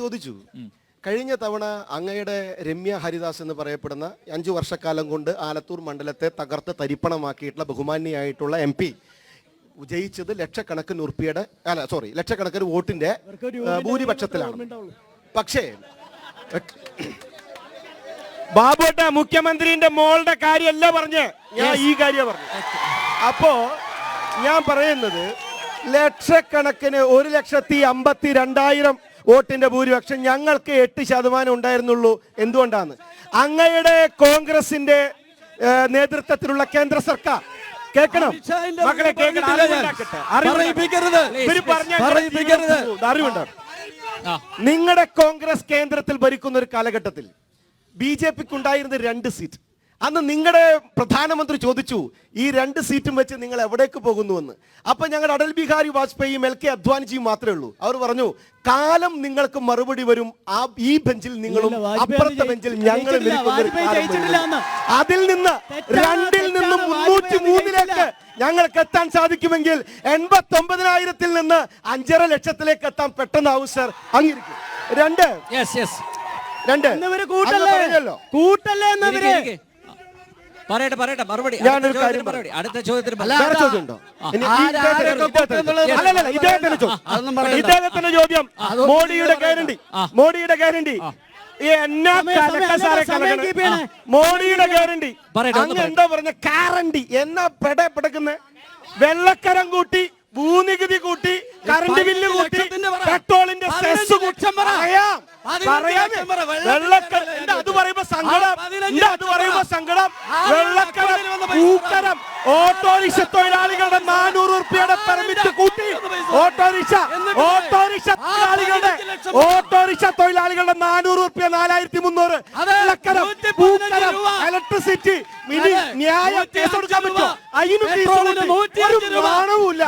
ചോദിച്ചു. കഴിഞ്ഞ തവണ അങ്ങയുടെ രമ്യ ഹരിദാസ് എന്ന് പറയപ്പെടുന്ന അഞ്ചു വർഷക്കാലം കൊണ്ട് ആലത്തൂർ മണ്ഡലത്തെ തകർത്ത് തരിപ്പണമാക്കിയിട്ടുള്ള ബഹുമാന്യായിട്ടുള്ള എം പി ജയിച്ചത് ലക്ഷക്കണക്കിന് ഉറുപ്പിയുടെ അല്ല സോറി ലക്ഷക്കണക്കിന് വോട്ടിന്റെ ഭൂരിപക്ഷത്തിലാണ്. പക്ഷേ ബാബുട്ട മുഖ്യമന്ത്രിന്റെ മോളുടെ കാര്യമല്ല പറഞ്ഞ്? ഞാൻ ഈ കാര്യം പറഞ്ഞു. അപ്പോ ഞാൻ പറയുന്നത് ലക്ഷക്കണക്കിന് ഒരു ലക്ഷത്തി അമ്പത്തി രണ്ടായിരം വോട്ടിന്റെ ഭൂരിപക്ഷം ഞങ്ങൾക്ക് എട്ട് ശതമാനം ഉണ്ടായിരുന്നുള്ളൂ. എന്തുകൊണ്ടാണ്? അങ്ങയുടെ കോൺഗ്രസിന്റെ നേതൃത്വത്തിലുള്ള കേന്ദ്ര സർക്കാർ. കേൾക്കണം? മക്കളെ കേൾക്കണം. നിങ്ങളുടെ കോൺഗ്രസ് കേന്ദ്രത്തിൽ ഭരിക്കുന്ന ഒരു കാലഘട്ടത്തിൽ ബി ജെ പിക്ക് ഉണ്ടായിരുന്ന രണ്ട് സീറ്റ്. അന്ന് നിങ്ങളുടെ പ്രധാനമന്ത്രി ചോദിച്ചു ഈ രണ്ട് സീറ്റും വെച്ച് നിങ്ങൾ എവിടേക്ക് പോകുന്നുവെന്ന്? അപ്പൊ ഞങ്ങളുടെ അടൽ ബിഹാരി വാജ്പേയിയും എൽ കെ അദ്വാനിജിയും മാത്രമേ ഉള്ളൂ. അവർ പറഞ്ഞു കാലം നിങ്ങൾക്ക് മറുപടി വരും. ആ ഈ ബെഞ്ചിൽ നിങ്ങളും അപ്പുറത്തെ ബെഞ്ചിൽ ഞങ്ങൾ. അതിൽ നിന്ന് രണ്ടിൽ നിന്നും മുന്നൂറ്റി മൂന്നിലേക്ക് ഞങ്ങൾക്ക് എത്താൻ സാധിക്കുമെങ്കിൽ എൺപത്തി ഒമ്പതിനായിരത്തിൽ നിന്ന് അഞ്ചര ലക്ഷത്തിലേക്ക് എത്താൻ പെട്ടെന്നാവും സർ. അങ്ങിരിക്കും രണ്ട്. യെസ് യെസ് രണ്ട്. കൂട്ടല്ലേ? പറഞ്ഞല്ലോ. കൂട്ടല്ലേ എന്നവര് പറയട്ടെ പറയട്ടെ മറുപടി. ഞാനൊരു കാര്യം മറുപടി അടുത്ത ചോദ്യത്തിന്. വേറെ ചോദ്യം ഉണ്ടോ ഇദ്ദേഹത്തിന്റെ ചോദ്യം. മോഡിയുടെ ഗ്യാരണ്ടി മോഡിയുടെ ഗ്യാരണ്ടി. മോഡിയുടെ ഗ്യാരണ്ടി അങ്ങ് എന്താ പറഞ്ഞ? കാരണ്ടി എന്നാ പെട പെടക്കുന്ന? വെള്ളക്കരം കൂട്ടി ഭൂനികുതി കൂട്ടി കറണ്ട് ബില്ല് കൂട്ടി പെട്രോളിന്റെ സെസ്. പറയാം. പറയാം. വെള്ളക്കരം സങ്കടം. അത് പറയുമ്പോ സങ്കടം. വെള്ളക്കരം പൂക്കരം ഓട്ടോറിക്ഷ തൊഴിലാളികളുടെ നാനൂറ് റുപ്യയുടെ പെർമിറ്റ് കൂട്ടി. ഓട്ടോറിക്ഷ ഓട്ടോറിക്ഷ തൊഴിലാളികളുടെ. ഓട്ടോറിക്ഷ തൊഴിലാളികളുടെ നാനൂറ് റുപ്യ നാലായിരത്തി മുന്നൂറ്. വെള്ളക്കരം പൂക്കരം. ഇലക്ട്രിസിറ്റി അതെ, ന്യായം കേസ് കൊടുക്കാൻ പറ്റുമോ. അതിന് ഫീസ് കൂട്ടി. നൂറ്റി ഒരു അഞ്ച് രൂപ. മാനവുമില്ല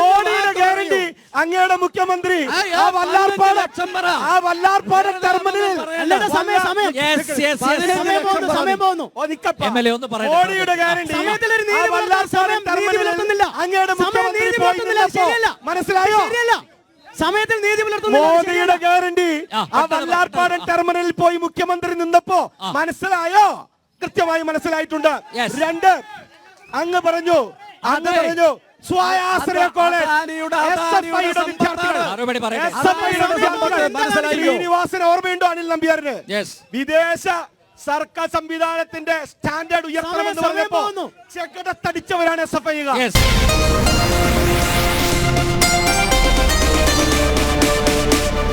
മോഡിയുടെ ഗ്യാരണ്ടി അങ്ങയുടെ മുഖ്യമന്ത്രി. ആ, വല്ലാർപ്പാട് ആ വല്ലാർപാട് ടെർമിനലിൽ. മോഡിയുടെ ഗ്യാരണ്ടി. അങ്ങയുടെ മുഖ്യമന്ത്രി. മനസ്സിലായോ? സമയത്തിൽ നീതി പുലർത്തുന്നില്ല. മോദിയുടെ ഗ്യാരണ്ടി. ആ, പെട്ടെന്ന്. ടെർമിനലിൽ പോയി മുഖ്യമന്ത്രി നിന്നപ്പോ മനസ്സിലായോ? കൃത്യമായി മനസ്സിലായിട്ടുണ്ട്. രണ്ട്. അങ്ങ് പറഞ്ഞു അങ്ങ് പറഞ്ഞു. സ്വായാശ്രയ കോളേജ്. ഓർമ്മയുണ്ടോ അനിൽ നമ്പ്യാറിന് വിദേശ സർക്കാർ സംവിധാനത്തിന്റെ സ്റ്റാൻഡേർഡ് ഉയർത്തണമെന്ന് പറഞ്ഞപ്പോ പോകുന്നു. ചെക്കടത്തടിച്ചവരാണ് എസ് എഫ് ഐ